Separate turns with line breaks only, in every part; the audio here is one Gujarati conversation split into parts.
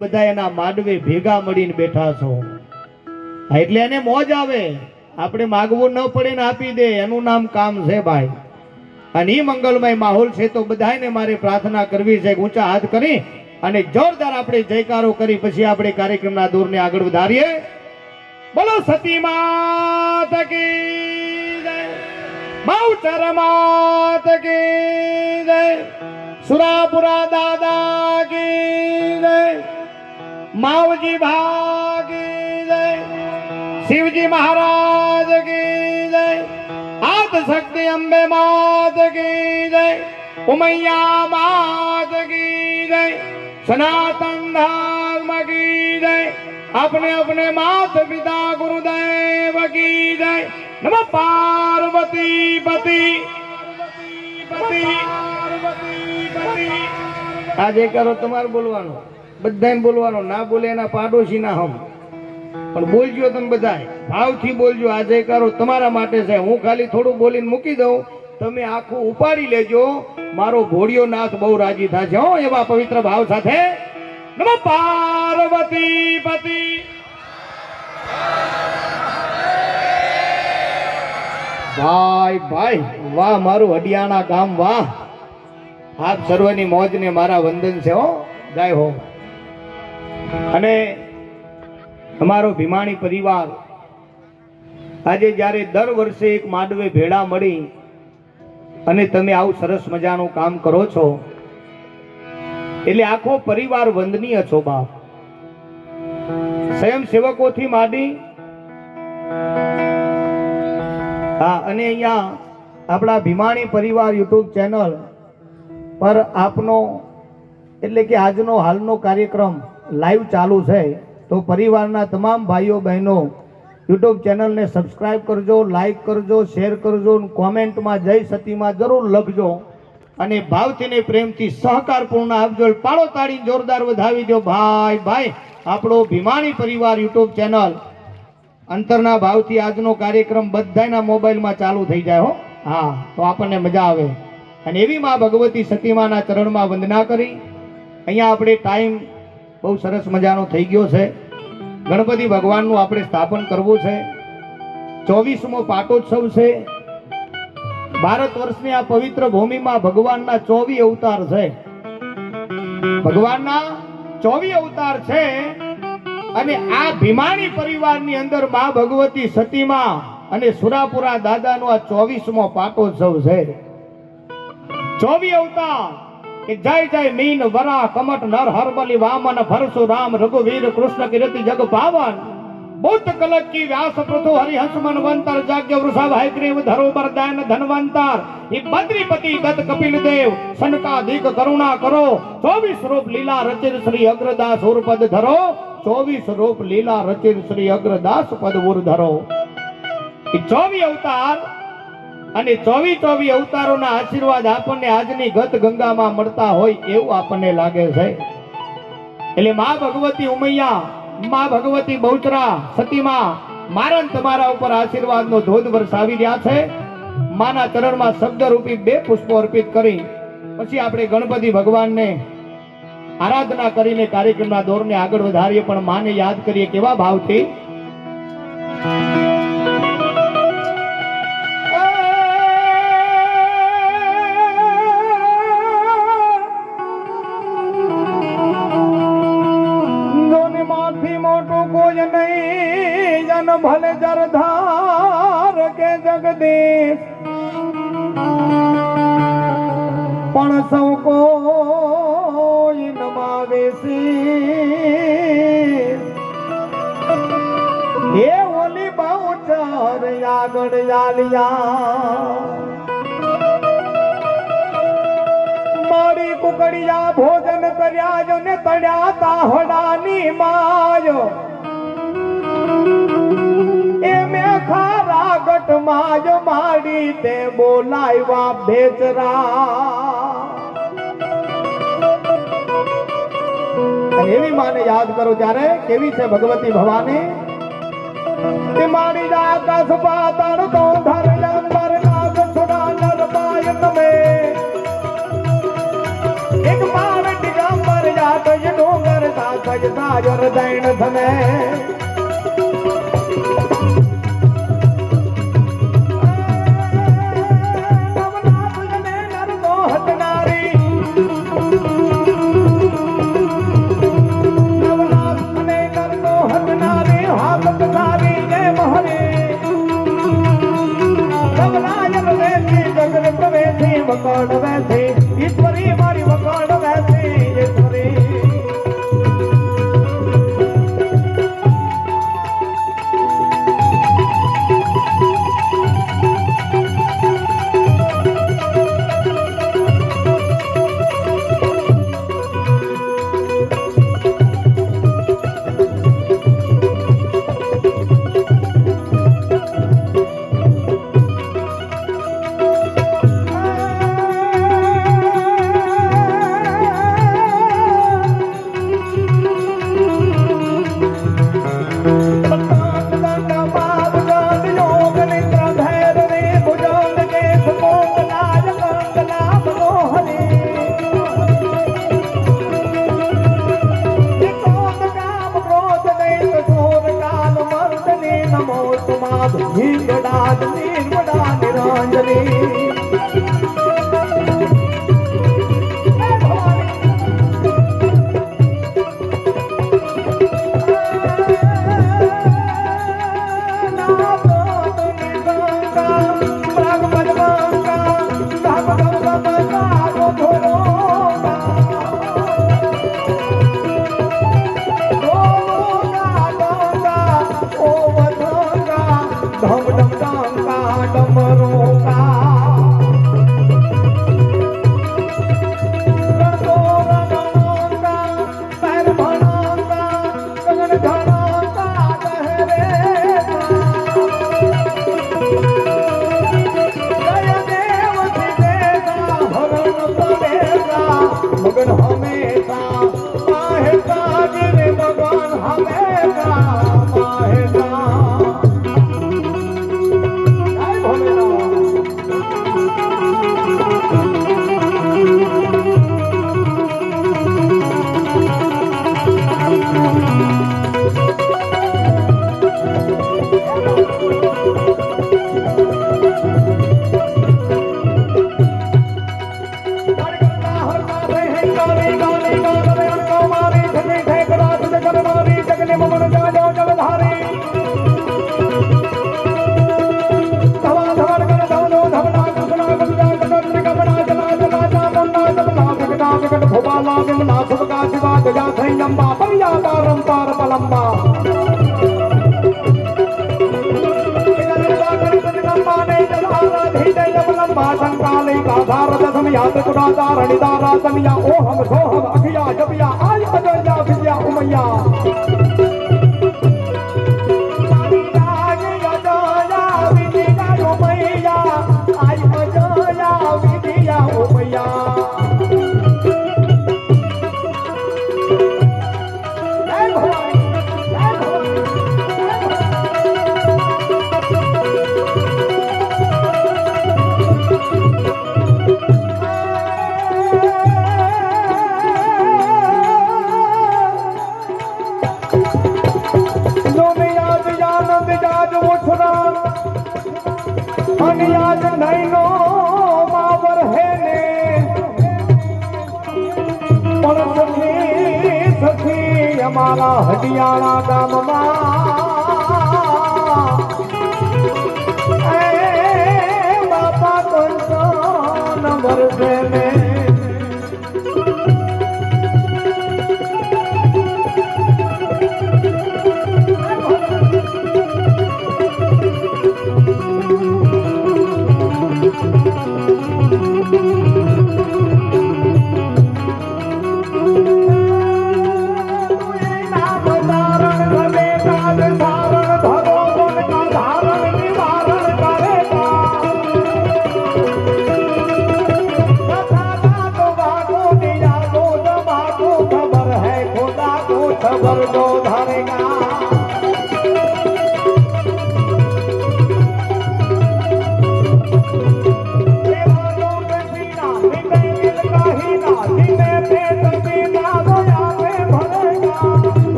બધા એના માંડવે ભેગા મળીને બેઠા છો. એટલે એને મોજ આવે. આપણે માગવું ન પડે ને આપી દે. એનું નામ કામ છે ભાઈ. અને ઈ મંગલમય માહોલ છે તો બધાને મારે પ્રાર્થના કરવી છે ઊંચા હાથ કરી અને જોરદાર આપણે જયકારો કરી પછી આપણે કાર્યક્રમના દૂરને આગળ વધારીએ. બોલો સતી માત કી જય. બહુચર માત જય. સુરાપુરા દાદા કી જય. માવજી ભાગી જય શિવજી મહારાજ કી જય આદ શક્તિ અંબે માત કી જય ઉમૈયા માત કી જય સનાતન ધર્મ કી જય अपने अपने मात पिता गुरुदेव की जय नम पार्वती पति પતિ આજે કરો તમારે બોલવાનું બધાને બોલવાનો, ના બોલે એના પાડોશી ના હમ. પણ બોલજો તમે બધા ભાવથી બોલજો આજે કરો તમારા માટે છે. હું ખાલી થોડું બોલીને મૂકી દઉં. તમે આખું ઉપાડી લેજો. મારો ભોળિયો નાથ બહુ રાજી થશે. હો, એવા પવિત્ર ભાવ સાથે. નમ પાર્વતી પતિ. ભાઈ ભાઈ, વાહ, મારું હડિયાણા ગામ, વાહ. આપ સર્વની મોજને મારા વંદન છે, હો. જય હો. અને અમારો ભીમાણી પરિવાર આજે જ્યારે દર વર્ષે એક માંડવે ભેળા મળી અને તમે આવું સરસ મજાનું કામ કરો છો, એટલે આખો પરિવાર વંદનીય છો બાપ. સ્વયંસેવકોથી માંડી હા, અને અહીંયા આપણા ભીમાણી પરિવાર યુટ્યુબ ચેનલ પર આપનો એટલે કે આજનો હાલનો કાર્યક્રમ લાઈવ ચાલુ છે, તો પરિવારના તમામ ભાઈઓ, બહેનો યુટ્યુબ ચેનલને સબસ્ક્રાઈબ કરજો લાઈક કરજો શેર કરજો કોમેન્ટમાં જય સતીમાં જરૂર લખજો. અને ભાવથી ને પ્રેમથી સહકારપૂર્ણ આપજો પાડો તાળી જોરદાર વધાવી દો. ભાઈ ભાઈ, આપણો ભીમાણી પરિવાર યુટ્યુબ ચેનલ. અંતરના ભાવથી આજનો કાર્યક્રમ બધાના મોબાઈલમાં ચાલુ થઈ જાય હો. હા, તો આપણને મજા આવે. અને એવી માં ભગવતી સતીમાના ચરણમાં વંદના કરી. અહીંયા આપણે ટાઈમ બહુ સરસ મજાનો થઈ ગયો છે. ગણપતિ ભગવાનનું આપણે સ્થાપન કરવું છે. ચોવીસમો પાટોત્સવ છે. ભારત વર્ષની આ પવિત્ર ભૂમિમાં ભગવાનના ચોવી અવતાર છે. ભગવાનના ચોવી અવતાર છે અને આ ભીમાણી પરિવારની અંદર મા ભગવતી સતીમાં અને સુરાપુરા દાદાનો આ ચોવીસમો પાટોત્સવ છે. ચોવી અવતાર કે જય જય મીન વરા કમટ નર હરબલી વામન ભરશુરામ રઘુવીર કૃષ્ણ કીર્તિ જગ પાવન બુદ્ધ કલક કી વ્યાસ પૃથુ હસમન વંતર જાગ્ય વૃષભ હૈગ્રીવ ધરોબર દાન ધનવંતર. ઈ બદ્રીપતિ દત્ત કપિલ દેવ સનકાધિક કરુણા કરો. ચોવીસ રૂપ લીલા રચિર શ્રી અગ્રદાસ ઉર્પદ ધરો. ચોવીસ રૂપ લીલા રચિર શ્રી અગ્રદાસ પદ ઉર ધરો. ચોવી અવતાર અને ચોવી ચોવી અવતારોના આશીર્વાદ આપણને આજની ગત ગંગામાં મળતા હોય એવું આપણને લાગે છે. એટલે મા ભગવતી ઉમૈયા, મા ભગવતી બહુચરા, સતીમાં, મારા તમારા ઉપર આશીર્વાદનો ધોધ વરસાવી રહ્યા છે. માના ચરણમાં શબ્દરૂપી બે પુષ્પો અર્પિત કરી, પછી આપણે ગણપતિ ભગવાનને આરાધના કરીને કાર્યક્રમના દોરને આગળ વધારીએ, પણ માને યાદ કરીએ કેવા ભાવથી કોઈ નહીં, જન ભલે જરધાર કે જગદીશ. પણ સૌ કોઈ નમાવે એ ઓલી બહુ ચાર આગળ આલિયા મારી કુકડિયા ભોજન કર્યા જો ને તળ્યા તાહડાની માયો. એ મેં ખારા ગટમાં માડી તે બોલાવ્યા ભેચરા એવી માને યાદ કરો ત્યારે કેવી છે ભગવતી ભવાની? મારી આકાશ પાતાળ તો ધર અંબર નાગ છોડા નર પાય તમે. એક પાર ડિગંબર જાત ડોંગર સાથ સાજર દૈણ ધમે கொண்டு வந்து సంతాన బలమ్మ సంకాలే కాధారథమయ త్రిపురాచారణిదారాతమియ ఓహం సోహం అభియా జపియా અમારા હડિયાળા ગામમાં બાપા કંસ નંબર છે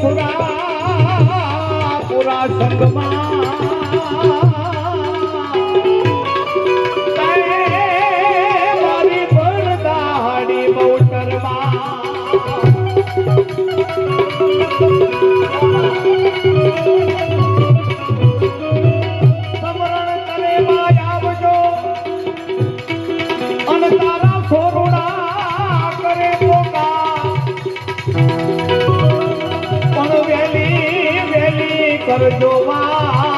સુરા પુરા સંગમાં তোমার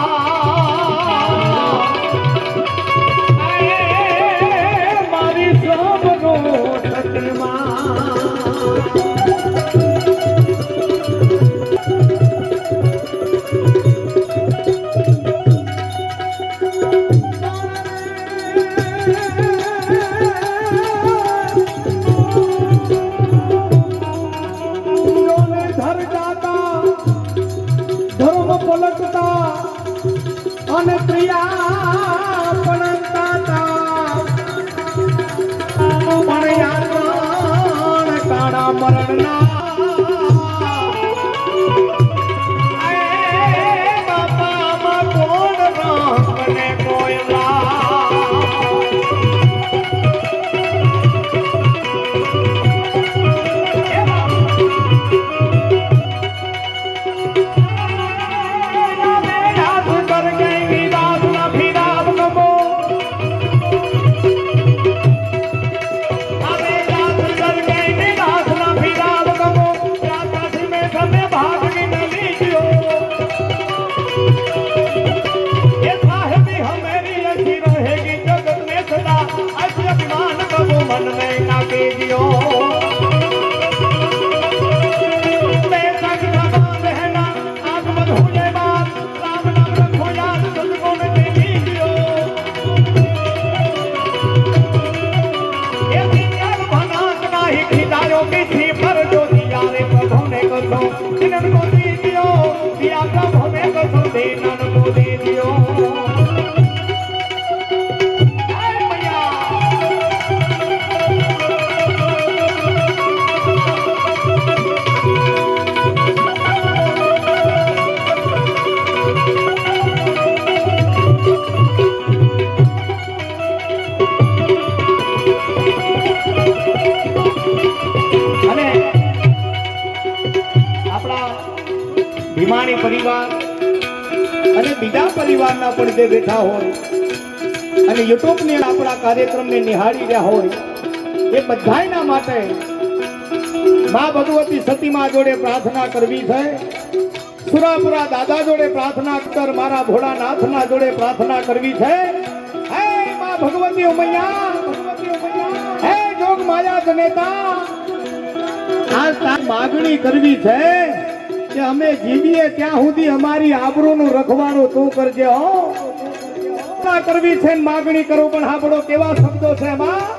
Thank you. મન નહીં નાખી ગયો પરિવાર અને બીજા પરિવારના પણ જે બેઠા હોય અને યુટ્યુબની આપણા કાર્યક્રમને નિહાળી રહ્યા હોય, એ બધાના માટે મા ભગવતી સતીમા જોડે પ્રાર્થના કરવી છે. સુરાપુરા દાદા જોડે પ્રાર્થના કર, મારા ભોળાનાથના જોડે પ્રાર્થના કરવી છે. હે મા ભગવતી ઉમૈયા, હે જોગ માયા જનેતા, આ માગણી કરવી છે. કે અમે જીવીએ ત્યાં સુધી અમારી આબરૂનું રખવાનું તું કરજે, હો. કરવી છે માગણી કરો, પણ આપણો કેવા શબ્દો છે એમાં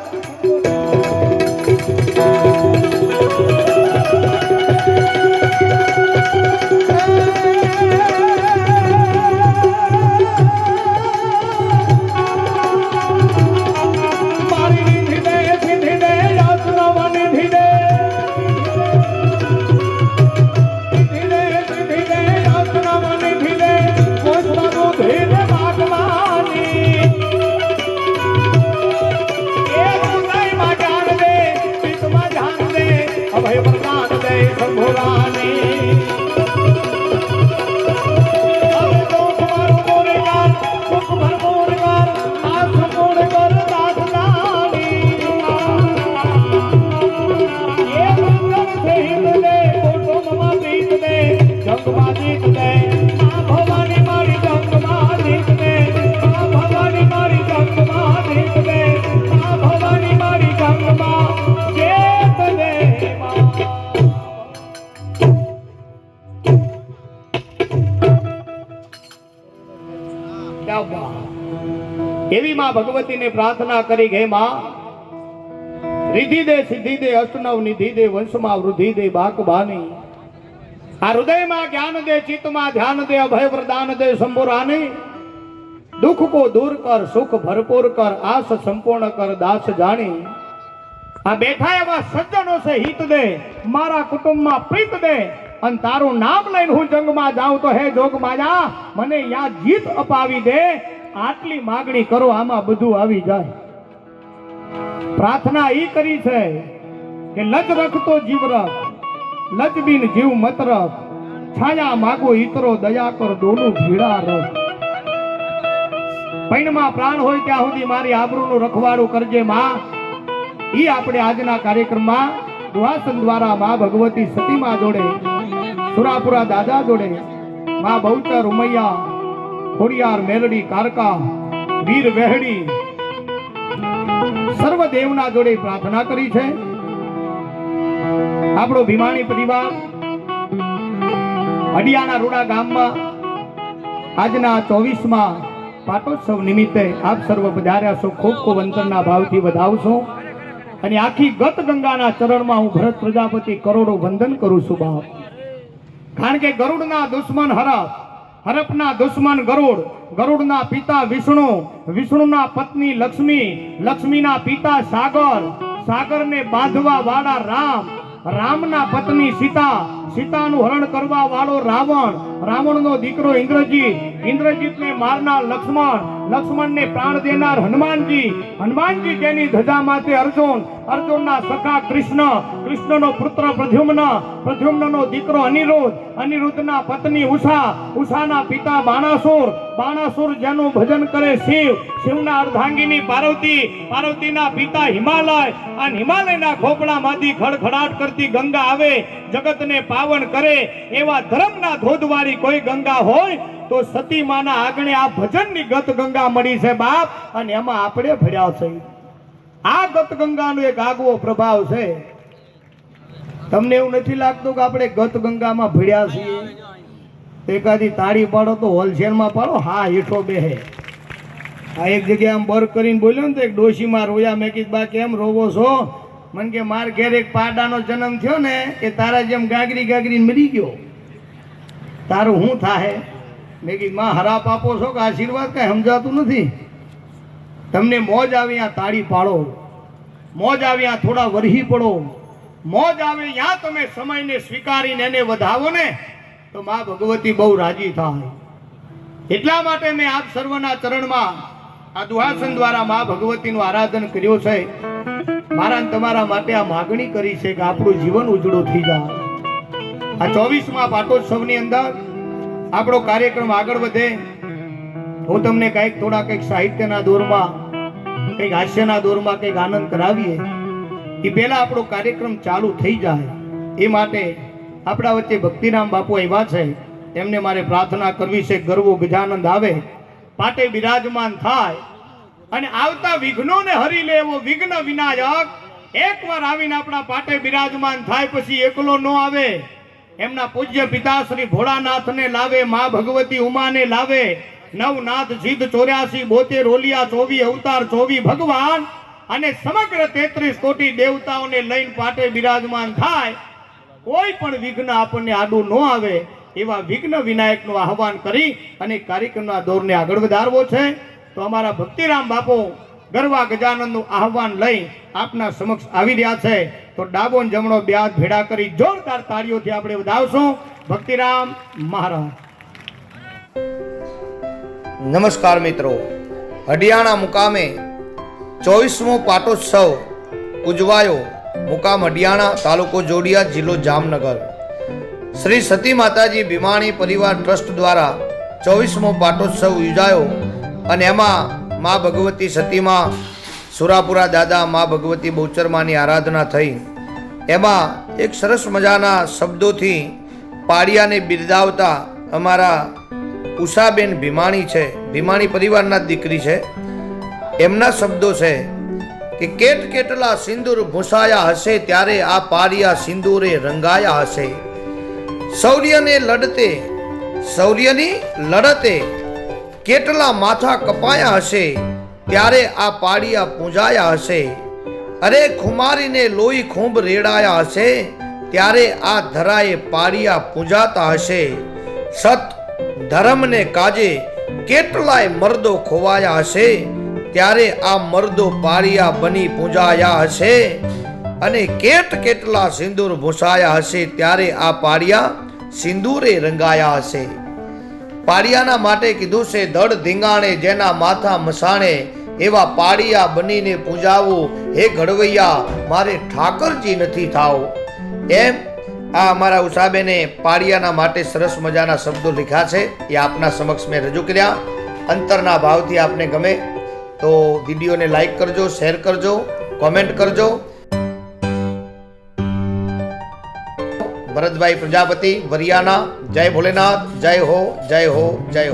એવી માં ભગવતીને પ્રાર્થના કરી ગઈ માં રિધિ દે સિદ્ધિ દે અષ્ટનવ નિધિ દે વંશમાં વૃદ્ધિ દે બાક બાની આ હૃદયમાં જ્ઞાન દે, ચિત્તમાં ધ્યાન દે, અભય પ્રદાન દે શંભુરાની દુઃખ કો દૂર કર, સુખ ભરપૂર કર, આસ સંપૂર્ણ કર, દાસ જાણી. આ બેઠા એવા સજ્જનો છે, હિત દે, મારા કુટુંબમાં પ્રીત દે. અને તારું નામ લઈને હું જંગમાં જાઉં તો હે જોગ માયા, મને યા જીત અપાવી દે. આટલી માગણી કરો, આમાં બધું આવી જાય. પ્રાર્થના ઈ કરી છે કે લજ રખતો જીવ રખ, લજ બિન જીવ મત છાયા માગો ઈતરો દયા કર, દોનું ભીડા રખ. પૈણમાં પ્રાણ હોય ત્યાં સુધી મારી આબરૂનું રખવાડું કરજે માં. ઈ આપણે આજના કાર્યક્રમમાં દ્વાસન દ્વારા માં ભગવતી સતીમાં જોડે સુરાપુરા દાદા જોડે માં બહુચર ઉમૈયા, ખોડિયાર મેલડી, કારકા, વીર વેહડી સર્વ દેવના જોડે પ્રાર્થના કરી છે. આપણો ભીમાણી પરિવાર અડિયાના રૂડા ગામમાં આજના ચોવીસમાં પાટોત્સવ નિમિત્તે આપ સર્વ પધાર્યા છો. ખૂબ ખૂબ અંતરના ભાવથી વધાવશો અને આખી ગત ગંગાના ચરણમાં હું ભરત પ્રજાપતિ કરોડો વંદન કરું છું બાપ. કારણ કે ગરુડના દુશ્મન હરપ હરપના દુશ્મન ગરુડ, ગરુડના પિતા વિષ્ણુ, વિષ્ણુના પત્ની લક્ષ્મી, લક્ષ્મીના પિતા સાગર, સાગરને બાંધવા વાળા રામ, રામના પત્ની સીતા, સીતાનું હરણ કરવા વાળો રાવણ, રાવણનો દીકરો ઇન્દ્રજીત, ઇન્દ્રજીતને મારનાર લક્ષ્મણ લક્ષ્મણને પ્રાણ દેનાર હનુમાનજી હનુમાનજી જેની ધજા માથે અર્જુન, અર્જુનના સખા કૃષ્ણ, કૃષ્ણનો પુત્ર પ્રદ્યુમ્ન, પ્રદ્યુમ્નનો દીકરો અનિરુદ્ધ, અનિરુદ્ધના પત્ની ઉષા, ઉષાના પિતા બાણાસુર બાણાસુર જેનું ભજન કરે શિવ, શિવના અર્ધાંગીની પાર્વતી, પાર્વતીના પિતા હિમાલય અને હિમાલયના ખોપડામાંથી ખડખડાટ કરતી ગંગા આવે, જગતને પાવન કરે, એવા ધર્મના ધોધવાળી કોઈ ગંગા હોય તો સતી માના આગણે આ ભજનની ગત ગંગા મળી છે બાપ, અને એમાં આપણે ભર્યા છે. આ ગત ગંગાનો એક આગવો પ્રભાવ છે. તમને એવું નથી લાગતું કે આપણે ગત ગંગામાં ભીડ્યા છીએ? એકાદી તાળી પાડો તો હોલસેલમાં પાડો, હા, હેઠો બેહે. આ એક જગ્યાએ આમ બર કરીને બોલ્યો ને તો એક ડોશીમાં રોયા મેં કીધું બા કેમ રોવો છો? મને કે, માર ઘેર એક પાડાનો જન્મ થયો ને, એ તારા જેમ ગાગરી ગાગરી મરી ગયો. તારું શું થાહે? મેં કીધું, માં હરાપ આપો છો કે આશીર્વાદ કાંઈ સમજાતું નથી? તમને મોજ આવે ત્યાં તાળી પાડો. મોજ આવે ત્યાં થોડા વરહી પડો. મોજ આવે ત્યાં તમે સમયને સ્વીકારીને એને વધાવો ને, તો મા ભગવતી બહુ રાજી થાય. એટલા માટે મેં આપ સર્વના ચરણમાં આ દુહાસન દ્વારા મા ભગવતીનું આરાધન કર્યું છે. મારા તમારા માટે આ માગણી કરી છે કે આપણું જીવન ઉજળું થઈ જાય. આ ચોવીસમાં પાટોત્સવની અંદર આપણો કાર્યક્રમ આગળ વધે. હું તમને કંઈક થોડા કંઈક સાહિત્યના દોરમાં, કંઈક હાસ્યના દોરમાં કંઈક આનંદ કરાવીએ એ પહેલા આપણો કાર્યક્રમ ચાલુ થઈ જાય. એ માટે આપણા વચ્ચે ભક્તિરામ બાપુ આવ્યા છે. એમને મારે પ્રાર્થના કરવી છે, ગરવો, ગજાનંદ આવે. પાટે બિરાજમાન થાય. અને આવતા વિઘ્નોને હરી લે એવો વિઘ્ન વિનાયક. એકવાર આવીને આપણા પાટે બિરાજમાન થાય, પછી એકલો ન આવે. એમના પૂજ્ય પિતા શ્રી ભોળાનાથને લાવે, મા ભગવતી ઉમાને લાવે. નવનાથ સિદ્ધ ચોર્યાસી બોતેર ઓલિયા ચોવી, અવતાર ચોવી, ભગવાન. અને સમગ્ર તેત્રીસ કોટી દેવતાઓને લઈને પાટે બિરાજમાન થાય. કોઈ પણ વિઘ્ન આપણને આડું ન આવે, એવા વિઘ્ન વિનાયકનું આહવાન કરી અને કાર્યક્રમના દોરને આગળ વધારવો છે. તો અમારા ભક્તિરામ બાપુ ગરવા ગજાનંદનું આહવાન લઈ આપના સમક્ષ આવી રહ્યા છે. તો ડાબો જમણો બે ભેડા કરી જોરદાર તાળીઓથી આપણે વધાવશું. ભક્તિરામ મહારાજ.
નમસ્કાર મિત્રો. હડિયાણા મુકામે ચોવીસમો પાટોત્સવ ઉજવાયો મુકામ હડિયાણા તાલુકો જોડિયા જિલ્લો જામનગર. શ્રી સતી માતાજી ભીમાણી પરિવાર ટ્રસ્ટ દ્વારા ચોવીસમો પાટોત્સવ યોજાયો અને એમાં મા ભગવતી સતીમાં સુરાપુરા દાદા મા ભગવતી બહુચરમાની આરાધના થઈ. એમાં એક સરસ મજાના શબ્દોથી પાડિયાને બિરદાવતા અમારા ઉષાબેન ભીમાણી છે. ભીમાણી પરિવારના દીકરી છે. એમના શબ્દો છે કે કેટ કેટલા સિંદૂર ભૂસાયા હશે ત્યારે આ પાડિયા સિંદૂરે રંગાયા હશે. શૌર્યને લડતે, શૌર્યની લડતે કેટલા માથા કપાયા હશે, ત્યારે આ પાડિયા પૂંજાયા હશે. અરે ખુમારીને લોહી ખૂંબ રેડાયા હશે, ત્યારે આ ધરાએ પાડિયા પૂંજાતા હશે. સત ધર્મને કાજે કેટલાય મર્દો ખોવાયા હશે, ત્યારે આ મર્દો પાડિયા બની પૂજાયા હશે. અને કેટ કેટલા સિંદૂર ભૂસાયા હશે, ત્યારે આ પાડિયા સિંદૂરે રંગાયા હશે. પાડિયાના માટે કીધું છે, દળ ધીંગાણે જેના માથા મસાણે, એવા પાડિયા બનીને પૂજાવું. હે ઘડવૈયા, મારે ઠાકરજી નથી થાવ. એમ આ અમારા ઉષાબેને પાડિયાના માટે સરસ મજાના શબ્દો લખ્યા છે. એ આપના સમક્ષ મેં રજૂ કર્યા. અંતરના ભાવથી આપને ગમે તો વિડીયોને લાઈક કરજો, શેર કરજો, કોમેન્ટ કરજો. ભરતભાઈ પ્રજાપતિ વરિયાના જય ભોલેનાથ જય હો જય હો જય હો.